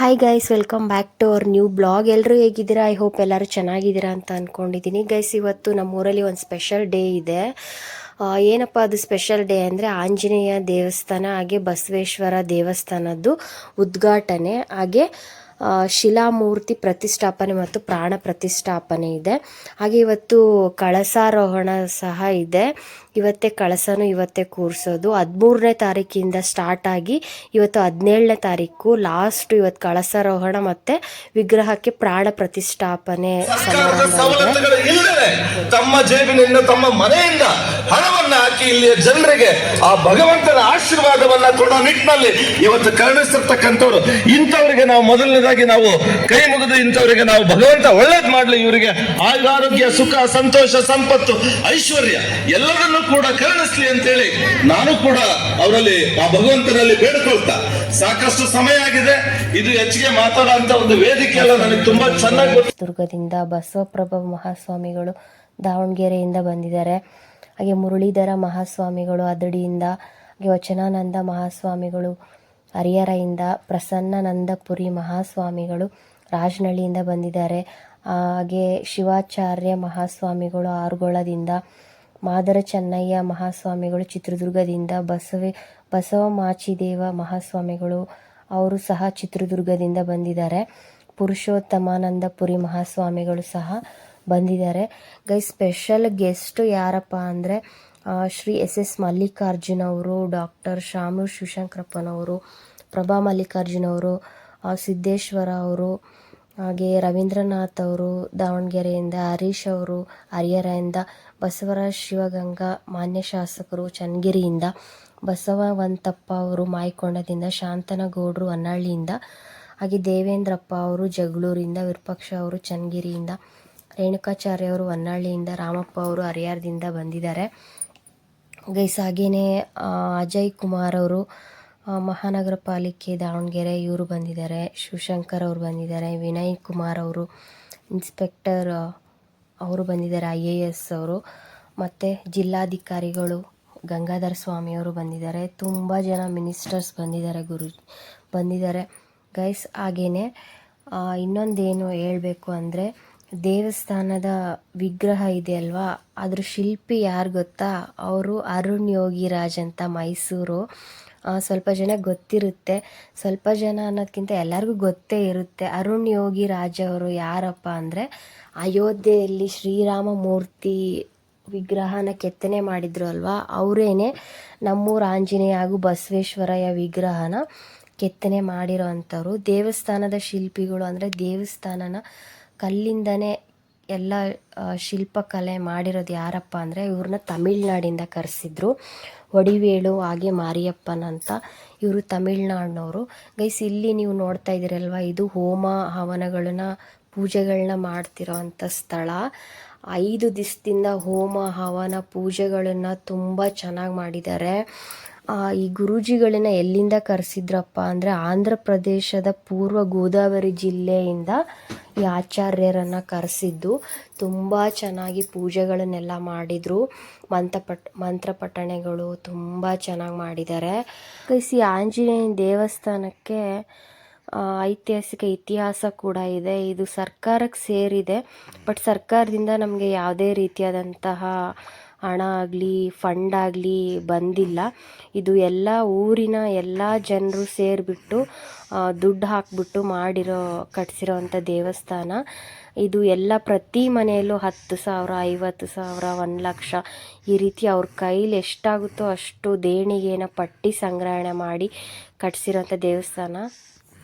Hi guys welcome back to our new blog ಎಲ್ಲರೂ ಹೇಗಿದ್ದೀರಾ? I hope ಎಲ್ಲರೂ ಚೆನ್ನಾಗಿದ್ದೀರಾ ಅಂತ ಅಂದ್ಕೊಂಡಿದ್ದೀನಿ ಗೈಸ್ ಇವತ್ತು ನಮ್ಮ ಊರಲ್ಲಿ ಒಂದು ಸ್ಪೆಷಲ್ ಡೇ ಇದೆ. ಏನಪ್ಪ ಅದು ಸ್ಪೆಷಲ್ ಡೇ ಅಂದರೆ ಆಂಜನೇಯ ದೇವಸ್ಥಾನ, ಹಾಗೆ ಬಸವೇಶ್ವರ ದೇವಸ್ಥಾನದ್ದು ಉದ್ಘಾಟನೆ, ಹಾಗೆ ಶಿಲಾಮೂರ್ತಿ ಪ್ರತಿಷ್ಠಾಪನೆ ಮತ್ತು ಪ್ರಾಣ ಪ್ರತಿಷ್ಠಾಪನೆ ಇದೆ. ಹಾಗೆ ಇವತ್ತು ಕಳಸಾರೋಹಣ ಸಹ ಇದೆ. ಇವತ್ತೇ ಕಳಸನು ಇವತ್ತೇ ಕೂರಿಸೋದು. ಹದಿಮೂರನೇ ತಾರೀಕಿಂದ ಸ್ಟಾರ್ಟ್ ಆಗಿ ಇವತ್ತು ಹದಿನೇಳನೇ ತಾರೀಕು ಲಾಸ್ಟ್ ಇವತ್ತು ಕಳಸಾರೋಹಣ ಮತ್ತೆ ವಿಗ್ರಹಕ್ಕೆ ಪ್ರಾಣ ಪ್ರತಿಷ್ಠಾಪನೆ ತಮ್ಮ ಜೇಬಿನಿಂದ ತಮ್ಮ ಮನೆಯಿಂದ ಹಣವನ್ನು ಹಾಕಿ ಇಲ್ಲಿಯ ಜನರಿಗೆ ಆ ಭಗವಂತನ ಆಶೀರ್ವಾದವನ್ನ ಕೊಡೋ ನಿಟ್ಟಿನಲ್ಲಿ ಇವತ್ತು ಕರುಣಿಸಿರ್ತಕ್ಕಂಥವ್ರು. ಇಂಥವ್ರಿಗೆ ನಾವು ಮೊದಲನೇದಾಗಿ ನಾವು ಕೈ ಮುಗಿದು ಇಂಥವ್ರಿಗೆ ನಾವು ಭಗವಂತ ಒಳ್ಳೇದ್ ಮಾಡ್ಲಿ ಇವರಿಗೆ ಆಯುರಾರೋಗ್ಯ ಸುಖ ಸಂತೋಷ ಸಂಪತ್ತು ಐಶ್ವರ್ಯ ಎಲ್ಲರನ್ನೂ ಕೂಡ ಕರುಣಿಸ್ಲಿ ಅಂತೇಳಿ ನಾನು ಕೂಡ ಅವರಲ್ಲಿ ಆ ಭಗವಂತನಲ್ಲಿ ಬೇಡ್ಕೊಳ್ತಾ. ಸಾಕಷ್ಟು ಸಮಯ ಆಗಿದೆ. ಇದು ಹೆಚ್ಚಿಗೆ ಮಾತಾಡುವಂತ ಒಂದು ವೇದಿಕೆ ಅಲ್ಲ ನನಗೆ ತುಂಬಾ ಚೆನ್ನಾಗಿ ದುರ್ಗದಿಂದ ಬಸವಪ್ರಭ ಮಹಾಸ್ವಾಮಿಗಳು ದಾವಣಗೆರೆಯಿಂದ ಬಂದಿದ್ದಾರೆ. ಹಾಗೆ ಮುರಳೀಧರ ಮಹಾಸ್ವಾಮಿಗಳು ಅದಡಿಯಿಂದ, ಹಾಗೆ ವಚನಾನಂದ ಮಹಾಸ್ವಾಮಿಗಳು ಹರಿಹರಯಿಂದ, ಪ್ರಸನ್ನನಂದಪುರಿ ಮಹಾಸ್ವಾಮಿಗಳು ರಾಜನಹಳ್ಳಿಯಿಂದ ಬಂದಿದ್ದಾರೆ. ಹಾಗೆ ಶಿವಾಚಾರ್ಯ ಮಹಾಸ್ವಾಮಿಗಳು ಆರುಗೊಳದಿಂದ ಮಾದರ ಚೆನ್ನಯ್ಯ ಮಹಾಸ್ವಾಮಿಗಳು ಚಿತ್ರದುರ್ಗದಿಂದ ಬಸವೇ, ಬಸವ ಮಾಚಿದೇವ ಮಹಾಸ್ವಾಮಿಗಳು, ಅವರು ಸಹ ಚಿತ್ರದುರ್ಗದಿಂದ ಬಂದಿದ್ದಾರೆ. ಪುರುಷೋತ್ತಮಾನಂದಪುರಿ ಮಹಾಸ್ವಾಮಿಗಳು ಸಹ ಬಂದಿದ್ದಾರೆ. ಗೈ ಸ್ಪೆಷಲ್ ಗೆಸ್ಟ್ ಯಾರಪ್ಪ ಅಂದರೆ ಶ್ರೀ ಎಸ್ ಎಸ್ ಮಲ್ಲಿಕಾರ್ಜುನ್ ಅವರು ಡಾಕ್ಟರ್ ಶಾಮು ಶಿವಶಂಕರಪ್ಪನವರು, ಪ್ರಭಾ ಮಲ್ಲಿಕಾರ್ಜುನ್ ಅವರು ಸಿದ್ದೇಶ್ವರ ಅವರು ಹಾಗೆ ರವೀಂದ್ರನಾಥ್ ಅವರು, ದಾವಣಗೆರೆಯಿಂದ ಹರೀಶ್ ಅವರು, ಹರಿಹರದಿಂದ ಬಸವರಾಜ್ ಶಿವಗಂಗಾ, ಮಾನ್ಯ ಶಾಸಕರು ಚನ್ನಗಿರಿಯಿಂದ ಬಸವವಂತಪ್ಪ ಅವರು ಮಾಯಕೊಂಡದಿಂದ ಶಾಂತನಗೌಡರು ಹೊನ್ನಾಳಿಯಿಂದ, ಹಾಗೆ ದೇವೇಂದ್ರಪ್ಪ ಅವರು ಜಗಳೂರಿಂದ, ವಿರೂಪಾಕ್ಷ ಅವರು ಚನ್ನಗಿರಿಯಿಂದ, ರೇಣುಕಾಚಾರ್ಯ ಅವರು ಹೊನ್ನಾಳಿಯಿಂದ, ರಾಮಪ್ಪ ಅವರು ಹರಿಹರದಿಂದ ಬಂದಿದ್ದಾರೆ. ಗೈಸ್ ಹಾಗೆಯೇ ಅಜಯ್ ಕುಮಾರ್ ಅವರು ಮಹಾನಗರ ಪಾಲಿಕೆ ದಾವಣಗೆರೆ ಇವರು ಬಂದಿದ್ದಾರೆ, ಶಿವಶಂಕರ್ ಅವರು ಬಂದಿದ್ದಾರೆ, ವಿನಯ್ ಕುಮಾರ್ ಅವರು, ಇನ್ಸ್ಪೆಕ್ಟರ್ ಅವರು ಬಂದಿದ್ದಾರೆ, ಐ ಎ ಎಸ್ ಅವರು, ಮತ್ತು ಜಿಲ್ಲಾಧಿಕಾರಿಗಳು ಗಂಗಾಧರ ಸ್ವಾಮಿಯವರು ಬಂದಿದ್ದಾರೆ, ತುಂಬ ಜನ ಮಿನಿಸ್ಟರ್ಸ್ ಬಂದಿದ್ದಾರೆ ಗುರು, ಬಂದಿದ್ದಾರೆ. ಗೈಸ್ ಹಾಗೆಯೇ ಇನ್ನೊಂದೇನು ಹೇಳಬೇಕು ಅಂದರೆ, ದೇವಸ್ಥಾನದ ವಿಗ್ರಹ ಇದೆ ಅಲ್ವಾ, ಅದ್ರ ಶಿಲ್ಪಿ ಯಾರು ಗೊತ್ತಾ? ಅವರು ಅರುಣ್ ಯೋಗಿರಾಜ್ ಅಂತ ಮೈಸೂರು. ಸ್ವಲ್ಪ ಜನ ಗೊತ್ತಿರುತ್ತೆ. ಸ್ವಲ್ಪ ಜನ ಅನ್ನೋದಕ್ಕಿಂತ ಎಲ್ಲರಿಗೂ ಗೊತ್ತೇ ಇರುತ್ತೆ. ಅರುಣ್ ಯೋಗಿ ರಾಜ ಅವರು ಯಾರಪ್ಪ ಅಂದರೆ ಅಯೋಧ್ಯೆಯಲ್ಲಿ ಶ್ರೀರಾಮ ಮೂರ್ತಿ ವಿಗ್ರಹನ ಕೆತ್ತನೆ ಮಾಡಿದ್ರು ಅಲ್ವಾ? ಅವರೇನೆ ನಮ್ಮೂರ ಆಂಜನೇಯ ಹಾಗೂ ಬಸವೇಶ್ವರಯ್ಯ ವಿಗ್ರಹನ ಕೆತ್ತನೆ ಮಾಡಿರೋ ಅಂಥವ್ರು. ದೇವಸ್ಥಾನದ ಶಿಲ್ಪಿಗಳು ಅಂದರೆ ದೇವಸ್ಥಾನನ ಕಲ್ಲಿಂದನೇ ಎಲ್ಲ ಶಿಲ್ಪಕಲೆ ಮಾಡಿರೋದು ಯಾರಪ್ಪ ಅಂದರೆ ಇವ್ರನ್ನ ತಮಿಳ್ನಾಡಿಂದ ಕರೆಸಿದ್ರು. ಒಡಿವೇಳು ಹಾಗೆ ಮಾರಿಯಪ್ಪನ್ ಅಂತ ಇವರು ತಮಿಳ್ನಾಡಿನವರು. ಗೈಸ್ ಇಲ್ಲಿ ನೀವು ನೋಡ್ತಾ ಇದ್ದೀರಲ್ವ, ಇದು ಹೋಮ ಹವನಗಳನ್ನ ಪೂಜೆಗಳನ್ನ ಮಾಡ್ತಿರೋ ಅಂಥ ಸ್ಥಳ. ಐದು ದಿವಸದಿಂದ ಹೋಮ ಹವನ ಪೂಜೆಗಳನ್ನು ತುಂಬ ಚೆನ್ನಾಗಿ ಮಾಡಿದ್ದಾರೆ. ಈ ಗುರೂಜಿಗಳನ್ನ ಎಲ್ಲಿಂದ ಕರೆಸಿದ್ರಪ್ಪ ಅಂದರೆ ಆಂಧ್ರ ಪ್ರದೇಶದ ಪೂರ್ವ ಗೋದಾವರಿ ಜಿಲ್ಲೆಯಿಂದ ಈ ಆಚಾರ್ಯರನ್ನು ಕರೆಸಿದ್ದು. ತುಂಬ ಚೆನ್ನಾಗಿ ಪೂಜೆಗಳನ್ನೆಲ್ಲ ಮಾಡಿದರು. ಮಂತ್ರಪಟ್ ಮಂತ್ರಪಟ್ಟಣೆಗಳು ತುಂಬ ಚೆನ್ನಾಗಿ ಮಾಡಿದ್ದಾರೆ. ಈ ಆಂಜನೇಯ ದೇವಸ್ಥಾನಕ್ಕೆ ಐತಿಹಾಸಿಕ ಇತಿಹಾಸ ಕೂಡ ಇದೆ. ಇದು ಸರ್ಕಾರಕ್ಕೆ ಸೇರಿದೆ. ಬಟ್ ಸರ್ಕಾರದಿಂದ ನಮಗೆ ಯಾವುದೇ ರೀತಿಯಾದಂತಹ ಹಣ ಆಗಲಿ ಫಂಡ್ ಆಗಲಿ ಬಂದಿಲ್ಲ. ಇದು ಎಲ್ಲ ಊರಿನ ಎಲ್ಲ ಜನರು ಸೇರಿಬಿಟ್ಟು ದುಡ್ಡು ಹಾಕ್ಬಿಟ್ಟು ಮಾಡಿರೋ ಕಟ್ಸಿರೋವಂಥ ದೇವಸ್ಥಾನ. ಇದು ಎಲ್ಲ ಪ್ರತಿ ಮನೆಯಲ್ಲೂ ಹತ್ತು ಸಾವಿರ, ಐವತ್ತು ಸಾವಿರ, ಒಂದು ಲಕ್ಷ ಈ ರೀತಿ ಅವ್ರ ಕೈಲಿ ಎಷ್ಟಾಗುತ್ತೋ ಅಷ್ಟು ದೇಣಿಗೆನ ಪಟ್ಟಿ ಸಂಗ್ರಹಣೆ ಮಾಡಿ ಕಟ್ಸಿರೋಂಥ ದೇವಸ್ಥಾನ.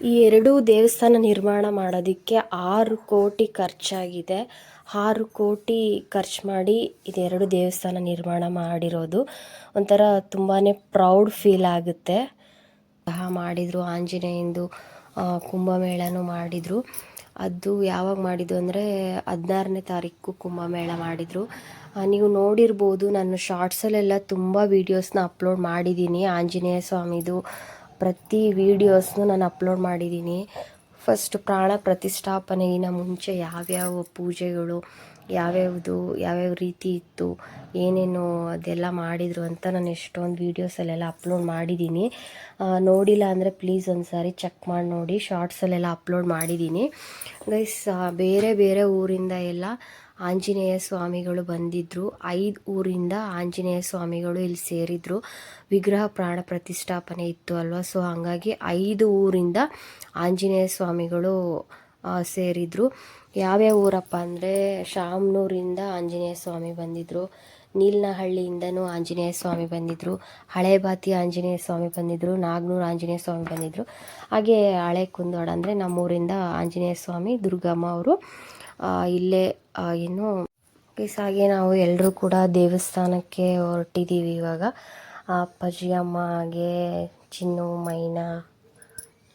ಈ ಎರಡೂ ದೇವಸ್ಥಾನ ನಿರ್ಮಾಣ ಮಾಡೋದಕ್ಕೆ ಆರು ಕೋಟಿ ಖರ್ಚಾಗಿದೆ. ಆರು ಕೋಟಿ ಖರ್ಚು ಮಾಡಿ ಇದೆರಡು ದೇವಸ್ಥಾನ ನಿರ್ಮಾಣ ಮಾಡಿರೋದು. ಒಂಥರ ತುಂಬಾ ಪ್ರೌಡ್ ಫೀಲ್ ಆಗುತ್ತೆ. ಸಹ ಮಾಡಿದರು, ಆಂಜನೇಯಂದು ಕುಂಭಮೇಳನೂ ಮಾಡಿದರು. ಅದು ಯಾವಾಗ ಮಾಡಿದ್ದು ಅಂದರೆ ಹದಿನಾರನೇ ತಾರೀಕು ಕುಂಭಮೇಳ ಮಾಡಿದರು. ನೀವು ನೋಡಿರ್ಬೋದು, ನಾನು ಶಾರ್ಟ್ಸಲ್ಲೆಲ್ಲ ತುಂಬ ವೀಡಿಯೋಸ್ನ ಅಪ್ಲೋಡ್ ಮಾಡಿದ್ದೀನಿ. ಆಂಜನೇಯ ಸ್ವಾಮಿದು ಪ್ರತಿ ವೀಡಿಯೋಸ್ನು ನಾನು ಅಪ್ಲೋಡ್ ಮಾಡಿದ್ದೀನಿ. ಫಸ್ಟ್ ಪ್ರಾಣ ಪ್ರತಿಷ್ಠಾಪನೆಗಿನ ಮುಂಚೆ ಯಾವ್ಯಾವ ಪೂಜೆಗಳು, ಯಾವ್ಯಾವುದು, ಯಾವ್ಯಾವ ರೀತಿ ಇತ್ತು, ಏನೇನು ಅದೆಲ್ಲ ಮಾಡಿದರು ಅಂತ ನಾನು ಎಷ್ಟೊಂದು ವೀಡಿಯೋಸಲ್ಲೆಲ್ಲ ಅಪ್ಲೋಡ್ ಮಾಡಿದ್ದೀನಿ. ನೋಡಿಲ್ಲ ಅಂದರೆ ಪ್ಲೀಸ್ ಒಂದು ಸಾರಿ ಚೆಕ್ ಮಾಡಿ ನೋಡಿ, ಶಾರ್ಟ್ಸಲ್ಲೆಲ್ಲ ಅಪ್ಲೋಡ್ ಮಾಡಿದ್ದೀನಿ. ಗೈಸ್ ಬೇರೆ ಬೇರೆ ಊರಿಂದ ಎಲ್ಲ ಆಂಜನೇಯ ಸ್ವಾಮಿಗಳು ಬಂದಿದ್ದರು ಐದು ಊರಿಂದ ಆಂಜನೇಯ ಸ್ವಾಮಿಗಳು ಇಲ್ಲಿ ಸೇರಿದ್ರು. ವಿಗ್ರಹ ಪ್ರಾಣ ಪ್ರತಿಷ್ಠಾಪನೆ ಇತ್ತು ಅಲ್ವಾ? ಸೊ ಹಾಗಾಗಿ ಐದು ಊರಿಂದ ಆಂಜನೇಯ ಸ್ವಾಮಿಗಳು ಸೇರಿದ್ರು. ಯಾವ್ಯಾವ ಊರಪ್ಪ ಅಂದರೆ ಶಾಮನೂರಿಂದ ಆಂಜನೇಯ ಸ್ವಾಮಿ ಬಂದಿದ್ದರು ನೀಲ್ನಹಳ್ಳಿಯಿಂದನೂ ಆಂಜನೇಯ ಸ್ವಾಮಿ ಬಂದಿದ್ದರು ಹಳೇಬಾತಿ ಆಂಜನೇಯ ಸ್ವಾಮಿ ಬಂದಿದ್ದರು ನಾಗ್ನೂರು ಆಂಜನೇಯ ಸ್ವಾಮಿ ಬಂದಿದ್ದರು ಹಾಗೆ ಹಳೆ ಕುಂದೋಡ ಅಂದರೆ ನಮ್ಮೂರಿಂದ ಆಂಜನೇಯ ಸ್ವಾಮಿ, ದುರ್ಗಮ್ಮ ಅವರು ಇಲ್ಲೇ ಏನು ಪ್ಲೀಸ್ ಹಾಗೆ ನಾವು ಎಲ್ಲರೂ ಕೂಡ ದೇವಸ್ಥಾನಕ್ಕೆ ಹೊರಟಿದ್ದೀವಿ ಇವಾಗ. ಅಪ್ಪಾಜಿ, ಅಮ್ಮ ಹಾಗೆ ಚಿನ್ನು, ಮೈನಾ,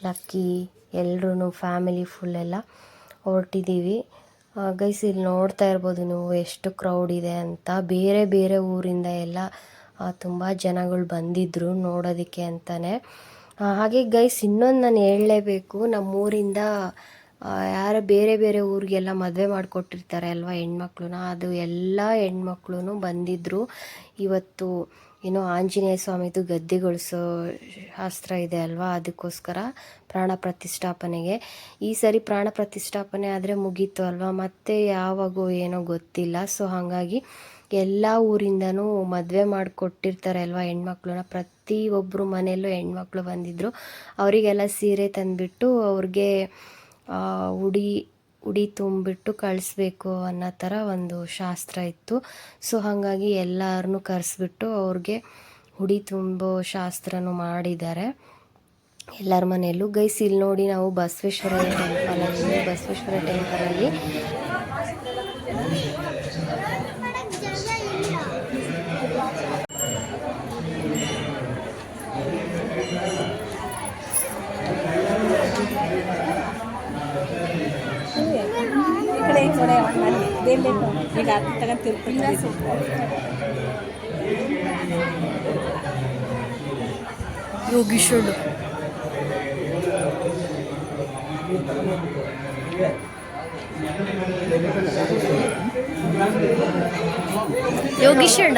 ಲಕ್ಕಿ ಎಲ್ಲರೂ ಫ್ಯಾಮಿಲಿ ಫುಲ್ ಎಲ್ಲ ಹೊರಟಿದ್ದೀವಿ ಗೈಸ್ ಇಲ್ಲಿ ನೋಡ್ತಾ ಇರ್ಬೋದು ನೀವು ಎಷ್ಟು ಕ್ರೌಡ್ ಇದೆ ಅಂತ. ಬೇರೆ ಬೇರೆ ಊರಿಂದ ಎಲ್ಲ ತುಂಬ ಜನಗಳು ಬಂದಿದ್ದರು ನೋಡೋದಕ್ಕೆ ಅಂತಲೇ ಹಾಗೆ ಗೈಸ್ ಇನ್ನೊಂದು ನಾನು ಹೇಳಲೇಬೇಕು, ನಮ್ಮೂರಿಂದ ಯಾರು ಬೇರೆ ಬೇರೆ ಊರಿಗೆಲ್ಲ ಮದುವೆ ಮಾಡಿಕೊಟ್ಟಿರ್ತಾರೆ ಅಲ್ವಾ ಹೆಣ್ಮಕ್ಳನ್ನ ಅದು ಎಲ್ಲ ಹೆಣ್ಮಕ್ಳು ಬಂದಿದ್ದರು ಇವತ್ತು ಏನೋ ಆಂಜನೇಯ ಸ್ವಾಮಿದು ಗದ್ದೆಗೊಳಿಸೋ ಶಾಸ್ತ್ರ ಇದೆ ಅಲ್ವಾ? ಅದಕ್ಕೋಸ್ಕರ ಪ್ರಾಣ ಪ್ರತಿಷ್ಠಾಪನೆಗೆ. ಈ ಸರಿ ಪ್ರಾಣ ಪ್ರತಿಷ್ಠಾಪನೆ ಆದರೆ ಮುಗೀತು ಅಲ್ವಾ? ಮತ್ತೆ ಯಾವಾಗೋ ಏನೋ ಗೊತ್ತಿಲ್ಲ. ಸೊ ಹಾಗಾಗಿ ಎಲ್ಲ ಊರಿಂದನೂ ಮದುವೆ ಮಾಡಿಕೊಟ್ಟಿರ್ತಾರೆ ಅಲ್ವಾ ಹೆಣ್ಮಕ್ಳನ್ನ ಪ್ರತಿಯೊಬ್ಬರು ಮನೆಯಲ್ಲೂ ಹೆಣ್ಮಕ್ಳು ಬಂದಿದ್ದರು ಅವರಿಗೆಲ್ಲ ಸೀರೆ ತಂದುಬಿಟ್ಟು ಅವ್ರಿಗೆ ಉಡಿ ಉಡಿ ತುಂಬಿಟ್ಟು ಕಳಿಸ್ಬೇಕು ಅನ್ನೋ ಥರ ಒಂದು ಶಾಸ್ತ್ರ ಇತ್ತು. ಸೊ ಹಾಗಾಗಿ ಎಲ್ಲರನ್ನೂ ಕರೆಸ್ಬಿಟ್ಟು ಅವ್ರಿಗೆ ಉಡಿ ತುಂಬೋ ಶಾಸ್ತ್ರನೂ ಮಾಡಿದ್ದಾರೆ. ಎಲ್ಲರ ಮನೆಯಲ್ಲೂ ಗೈಸ್ ಇಲ್ಲಿ ನೋಡಿ ನಾವು ಬಸವೇಶ್ವರ ಟೆಂಪಲಲ್ಲಿ ಬಸವೇಶ್ವರ ಟೆಂಪಲಲ್ಲಿ ಈ ಕಡೆ ಈ ಕಡೆ ಮಾಡಿ ಇದೇನು ಬೇಕು ಈಗ ಹತ್ತು ತಗೊಂಡು ತಿರ್ಕೊಂಡು ಯೋಗೀಶ್ವರುಡು ಯೋಗೀಶ್ವರಣ್ಣ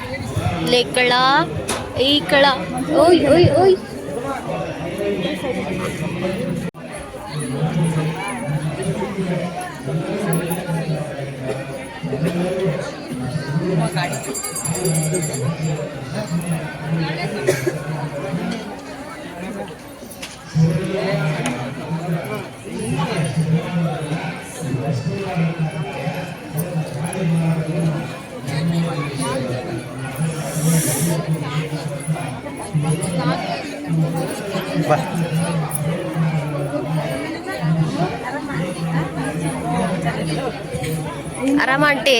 ఇక్కడ ఇక్కడ ఓయ్ ఓయ్ ఓయ్ गाड़ी ಆರಾಮ ಆಂಟಿ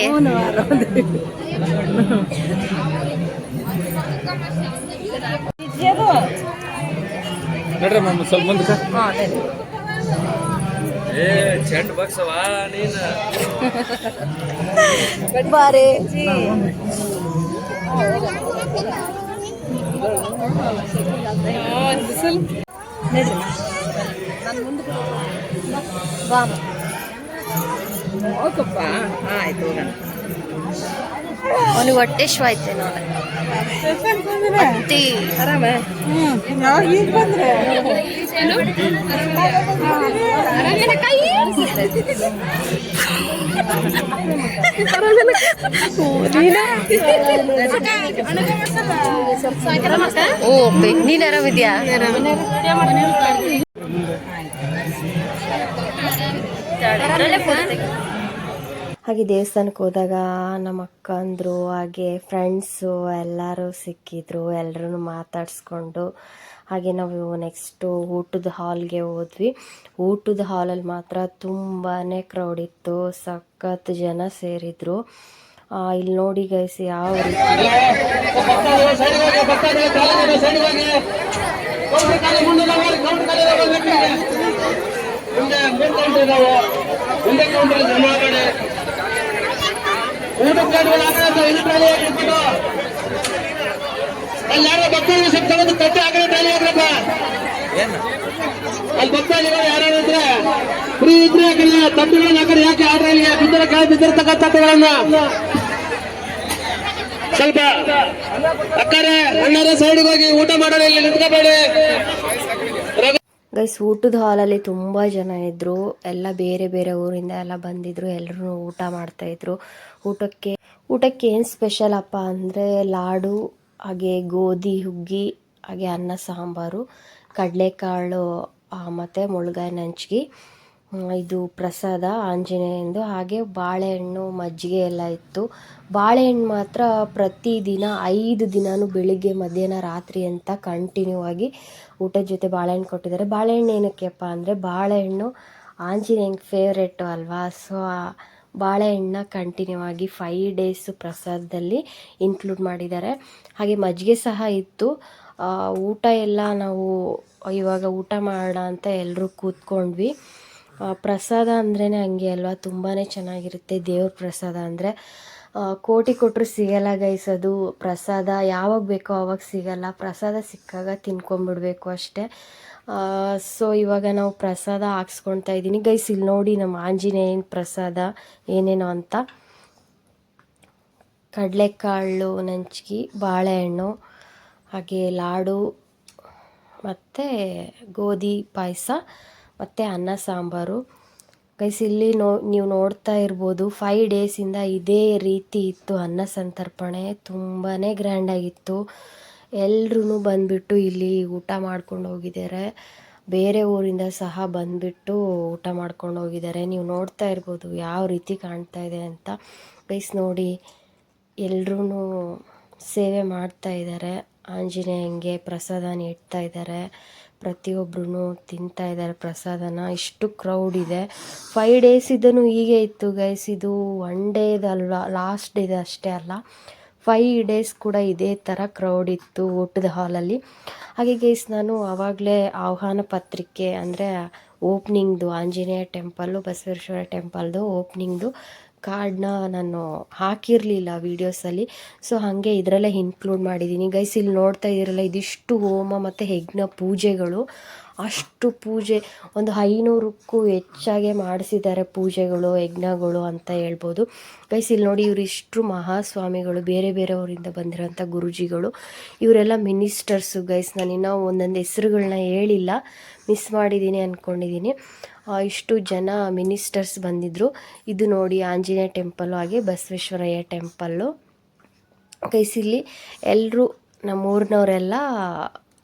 ಸ್ವಲ್ಪ ಮುಂದಕ್ಕೆ ಏ ಚೆಂಡ್ ಬಗ್ಸವಾ ನೀನು. ಬಾರೆ. ಬಿಸಿಲು ನಡ್ರಿ. ನಾನು ಮುಂದೆ ಬಾ. ಹೋಗಪ್ಪ. ಆಯ್ತು ಹೋಗೋಣ. ಅವನಿಗೆ ಹೊಟ್ಟೆ ಶು ಆಯ್ತೆ ನೋಡ. ಆರಾಮ? ಈಗ ಬಂದ್ರೆ? ಓ ನೀನ್? ಆರಾಮಿದ್ಯಾ? ಆರಾಮ. ಹಾಗೆ ದೇವಸ್ಥಾನಕ್ಕೆ ಹೋದಾಗ ನಮ್ಮ ಅಕ್ಕಂದರು ಹಾಗೆ ಫ್ರೆಂಡ್ಸು ಎಲ್ಲರೂ ಸಿಕ್ಕಿದ್ರು ಎಲ್ಲರೂ ಮಾತಾಡಿಸ್ಕೊಂಡು ಹಾಗೆ ನಾವು ನೆಕ್ಸ್ಟು ಊಟದ ಹಾಲ್ಗೆ ಹೋದ್ವಿ ಊಟದ ಹಾಲಲ್ಲಿ ಮಾತ್ರ ತುಂಬಾ ಕ್ರೌಡ್ ಇತ್ತು ಸಖತ್ ಜನ ಸೇರಿದ್ರು ಇಲ್ಲಿ ನೋಡಿ ಗೈಸ್ ಯಾವ ರೀತಿ ಅಲ್ಲಿ ಯಾರೋ ಭಕ್ತರು ಸ್ವಲ್ಪ ಒಂದು ಕಟ್ಟೆ ಹಾಕಿದ್ರೆ ಟ್ರಾಲಿ ಆಗ್ರಪ್ಪ ಅಲ್ಲಿ ಭಕ್ತರು ಯಾರು ಇದ್ರೆ? ಫ್ರೀ ಇದ್ರೆ ಯಾಕಲ್ಲ ತಟ್ಟೆಗಳನ್ನ ಹಾಕಿದ್ರೆ ಯಾಕೆ ಆಡ್ರಲ್ಲಿ ಬಿದ್ದರೆ ಕೆಳ ಬಿದ್ದಿರ್ತಕ್ಕ ತಟ್ಟೆಗಳನ್ನ. ಸ್ವಲ್ಪ ಅಕ್ಕರೆ ಅಣ್ಣರ ಸೈಡ್ಗೆ ಹೋಗಿ ಊಟ ಮಾಡೋಣ ಇಲ್ಲಿ ನಿಂತ್ಕೋಬೇಡಿ. ಗೈಸ್, ಊಟದ ಹಾಲಲ್ಲಿ ತುಂಬ ಜನ ಇದ್ದರು ಎಲ್ಲ ಬೇರೆ ಬೇರೆ ಊರಿಂದ ಎಲ್ಲ ಬಂದಿದ್ರು. ಎಲ್ಲರೂ ಊಟ ಮಾಡ್ತಾಯಿದ್ರು ಊಟಕ್ಕೆ ಊಟಕ್ಕೆ ಏನು ಸ್ಪೆಷಲ್ ಅಪ್ಪ ಅಂದರೆ ಲಾಡು, ಹಾಗೆ ಗೋಧಿ, ಹುಗ್ಗಿ, ಹಾಗೆ ಅನ್ನ, ಸಾಂಬಾರು, ಕಡಲೆಕಾಳು ಮತ್ತು ಮುಳುಗಾಯಿ ನಂಚಿಗೆ ಇದು ಪ್ರಸಾದ ಆಂಜನೇಯಂದು ಹಾಗೆ ಬಾಳೆಹಣ್ಣು ಮಜ್ಜಿಗೆ ಎಲ್ಲ ಇತ್ತು. ಬಾಳೆಹಣ್ಣು ಮಾತ್ರ ಪ್ರತಿದಿನ ಐದು ದಿನವೂ ಬೆಳಿಗ್ಗೆ, ಮಧ್ಯಾಹ್ನ, ರಾತ್ರಿ ಅಂತ ಕಂಟಿನ್ಯೂ ಆಗಿ ಊಟದ ಜೊತೆ ಬಾಳೆಹಣ್ಣು ಕೊಟ್ಟಿದ್ದಾರೆ. ಬಾಳೆಹಣ್ಣು ಏನಕ್ಕೆಪ್ಪ ಅಂದರೆ ಬಾಳೆಹಣ್ಣು ಆಂಜನೇಯಂಗೆ ಫೇವ್ರೇಟು ಅಲ್ವಾ? ಸೊ ಬಾಳೆಹಣ್ಣನ್ನ ಕಂಟಿನ್ಯೂ ಆಗಿ ಫೈವ್ ಡೇಸ್ ಪ್ರಸಾದದಲ್ಲಿ ಇನ್ಕ್ಲೂಡ್ ಮಾಡಿದ್ದಾರೆ. ಹಾಗೆ ಮಜ್ಜಿಗೆ ಸಹ ಇತ್ತು. ಊಟ ಎಲ್ಲ ನಾವು ಇವಾಗ ಊಟ ಮಾಡೋಣ ಅಂತ ಎಲ್ಲರೂ ಕೂತ್ಕೊಂಡ್ವಿ. ಪ್ರಸಾದ ಅಂದ್ರೇ ಹಂಗೆ ಅಲ್ವಾ? ತುಂಬಾ ಚೆನ್ನಾಗಿರುತ್ತೆ ದೇವ್ರ ಪ್ರಸಾದ ಅಂದರೆ. ಕೋಟಿ ಕೊಟ್ಟರು ಸಿಗಲ್ಲ ಗೈಸ್ ಪ್ರಸಾದ ಯಾವಾಗ ಬೇಕೋ ಅವಾಗ ಸಿಗಲ್ಲ. ಪ್ರಸಾದ ಸಿಕ್ಕಾಗ ತಿನ್ಕೊಂಬಿಡ್ಬೇಕು ಅಷ್ಟೇ. ಸೊ ಇವಾಗ ನಾವು ಪ್ರಸಾದ ಹಾಕ್ಸ್ಕೊಳ್ತಾ ಇದ್ದೀನಿ. ಗೈಸ್ ಇಲ್ಲಿ ನೋಡಿ ನಮ್ಮ ಆಂಜನೇಯನ ಪ್ರಸಾದ ಏನೇನೋ ಅಂತ. ಕಡಲೆಕಾಳು, ನಂಚಿಗೆ, ಬಾಳೆಹಣ್ಣು, ಹಾಗೆ ಲಾಡು, ಮತ್ತು ಗೋಧಿ, ಪಾಯಸ. ಮತ್ತು ಅನ್ನ, ಸಾಂಬಾರು. ಗೈಸ್ ಇಲ್ಲಿ ನೋ, ನೀವು ನೋಡ್ತಾ ಇರ್ಬೋದು ಫೈ ಡೇಸಿಂದ ಇದೇ ರೀತಿ ಇತ್ತು ಅನ್ನ ಸಂತರ್ಪಣೆ. ತುಂಬಾ ಗ್ರ್ಯಾಂಡಾಗಿತ್ತು ಎಲ್ಲರೂ ಬಂದುಬಿಟ್ಟು ಇಲ್ಲಿ ಊಟ ಮಾಡ್ಕೊಂಡು ಹೋಗಿದ್ದಾರೆ. ಬೇರೆ ಊರಿಂದ ಸಹ ಬಂದುಬಿಟ್ಟು ಊಟ ಮಾಡ್ಕೊಂಡು ಹೋಗಿದ್ದಾರೆ. ನೀವು ನೋಡ್ತಾ ಇರ್ಬೋದು ಯಾವ ರೀತಿ ಕಾಣ್ತಾ ಇದೆ ಅಂತ. ಗೈಸ್ ನೋಡಿ ಎಲ್ಲರೂ ಸೇವೆ ಮಾಡ್ತಾ ಇದ್ದಾರೆ. ಆಂಜನೇಯಂಗೆ ಪ್ರಸಾದ ನೀಡ್ತಾ ಇದ್ದಾರೆ. ಪ್ರತಿಯೊಬ್ಬರೂ ತಿಂತಾ ಇದ್ದಾರೆ ಪ್ರಸಾದನ. ಇಷ್ಟು ಕ್ರೌಡ್ ಇದೆ. ಫೈವ್ ಡೇಸ್ ಇದನ್ನು ಹೀಗೆ ಇತ್ತು ಗೈಸ್ ಇದು ಒನ್ ಡೇದಲ್ಲ ಲಾಸ್ಟ್ ಡೇದ ಅಷ್ಟೇ ಅಲ್ಲ. ಫೈ ಡೇಸ್ ಕೂಡ ಇದೇ ಥರ ಕ್ರೌಡ್ ಇತ್ತು ಊಟದ ಹಾಲಲ್ಲಿ ಹಾಗೆ ಗೈಸ್ ನಾನು ಆವಾಗಲೇ ಆಹ್ವಾನ ಪತ್ರಿಕೆ ಅಂದರೆ ಓಪ್ನಿಂಗ್ದು ಆಂಜನೇಯ ಟೆಂಪಲ್ಲು ಬಸವೇಶ್ವರ ಟೆಂಪಲ್ದು ಓಪ್ನಿಂಗ್ದು ಕಾರ್ಡ್ನ ನಾನು ಹಾಕಿರಲಿಲ್ಲ ವೀಡಿಯೋಸಲ್ಲಿ. ಸೊ, ಹಾಗೆ ಇದರಲ್ಲೇ ಇನ್ಕ್ಲೂಡ್ ಮಾಡಿದ್ದೀನಿ ಗೈಸ್ ಇಲ್ಲಿ ನೋಡ್ತಾ ಇದ್ದೀರಲ್ಲ, ಇದಿಷ್ಟು ಹೋಮ ಮತ್ತು ಹೆಗ್ನ ಪೂಜೆಗಳು. ಅಷ್ಟು ಪೂಜೆ, ಒಂದು ಐನೂರಕ್ಕೂ ಹೆಚ್ಚಾಗೆ ಮಾಡಿಸಿದ್ದಾರೆ ಪೂಜೆಗಳು, ಯಜ್ಞಗಳು ಅಂತ ಹೇಳ್ಬೋದು. ಗೈಸ್ ಇಲ್ಲಿ ನೋಡಿ ಇವರಿಷ್ಟು ಮಹಾಸ್ವಾಮಿಗಳು, ಬೇರೆ ಬೇರೆ ಊರಿಂದ ಬಂದಿರೋಂಥ ಗುರುಜಿಗಳು. ಇವರೆಲ್ಲ ಮಿನಿಸ್ಟರ್ಸು ಗೈಸ್ ನಾನು ಇನ್ನೂ ಒಂದೊಂದು ಹೆಸರುಗಳನ್ನ ಹೇಳಿಲ್ಲ. ಮಿಸ್ ಮಾಡಿದ್ದೀನಿ ಅಂದ್ಕೊಂಡಿದ್ದೀನಿ ಇಷ್ಟು ಜನ ಮಿನಿಸ್ಟರ್ಸ್ ಬಂದಿದ್ದರು ಇದು ನೋಡಿ ಆಂಜನೇಯ ಟೆಂಪಲ್ಲು ಹಾಗೆ ಬಸವೇಶ್ವರಯ್ಯ ಟೆಂಪಲ್ಲು ಗೈಸ್ ಇಲ್ಲಿ ಎಲ್ಲರೂ ನಮ್ಮೂರಿನವರೆಲ್ಲ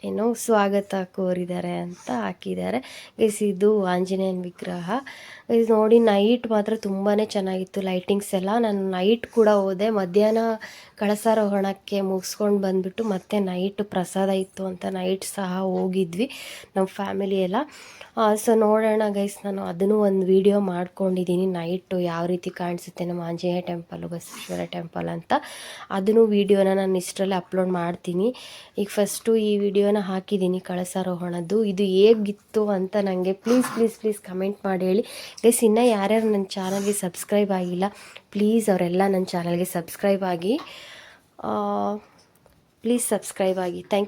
ಏನೋ ಸ್ವಾಗತ ಕೋರಿದ್ದಾರೆ ಅಂತ ಹಾಕಿದ್ದಾರೆ. ಗೈಸ್, ಇದು ಆಂಜನೇಯನ ವಿಗ್ರಹ. ಗೈಸ್, ನೋಡಿ, ನೈಟ್ ಮಾತ್ರ ತುಂಬಾ ಚೆನ್ನಾಗಿತ್ತು ಲೈಟಿಂಗ್ಸ್ ಎಲ್ಲ. ನಾನು ನೈಟ್ ಕೂಡ ಹೋದೆ. ಮಧ್ಯಾಹ್ನ ಕಳಸಾರೋಹಣಕ್ಕೆ ಮುಗಿಸ್ಕೊಂಡು ಬಂದುಬಿಟ್ಟು ಮತ್ತೆ ನೈಟ್ ಪ್ರಸಾದ ಇತ್ತು ಅಂತ ನೈಟ್ ಸಹ ಹೋಗಿದ್ವಿ, ನಮ್ಮ ಫ್ಯಾಮಿಲಿ ಎಲ್ಲ. ಸೊ, ನೋಡೋಣ ಗೈಸ್, ನಾನು ಅದನ್ನು ಒಂದು ವಿಡಿಯೋ ಮಾಡ್ಕೊಂಡಿದ್ದೀನಿ. ನೈಟು ಯಾವ ರೀತಿ ಕಾಣಿಸುತ್ತೆ ನಮ್ಮ ಆಂಜನೇಯ ಟೆಂಪಲ್ಲು ಬಸವೇಶ್ವರ ಟೆಂಪಲ್ ಅಂತ. ಅದನ್ನು ವೀಡಿಯೋನ ನಾನು ಇಷ್ಟರಲ್ಲೇ ಅಪ್ಲೋಡ್ ಮಾಡ್ತೀನಿ. ಈಗ ಫಸ್ಟು ಈ ವಿಡಿಯೋನ ಹಾಕಿದ್ದೀನಿ ಕಳಸಾರೋಹಣದ್ದು. ಇದು ಹೇಗಿತ್ತು ಅಂತ ನನಗೆ ಪ್ಲೀಸ್ ಪ್ಲೀಸ್ ಪ್ಲೀಸ್ ಕಮೆಂಟ್ ಮಾಡಿ ಹೇಳಿ. ಗೈಸ್ ಇನ್ನೂ ಯಾರ್ಯಾರು ನನ್ನ ಚಾನಲ್ಗೆ ಸಬ್ಸ್ಕ್ರೈಬ್ ಆಗಿಲ್ಲ ಪ್ಲೀಸ್ ಅವರೆಲ್ಲ ನನ್ನ ಚಾನಲ್ಗೆ ಸಬ್ಸ್ಕ್ರೈಬ್ ಆಗಿ ಪ್ಲೀಸ್ ಸಬ್ಸ್ಕ್ರೈಬ್ ಆಗಿ. ಥ್ಯಾಂಕ್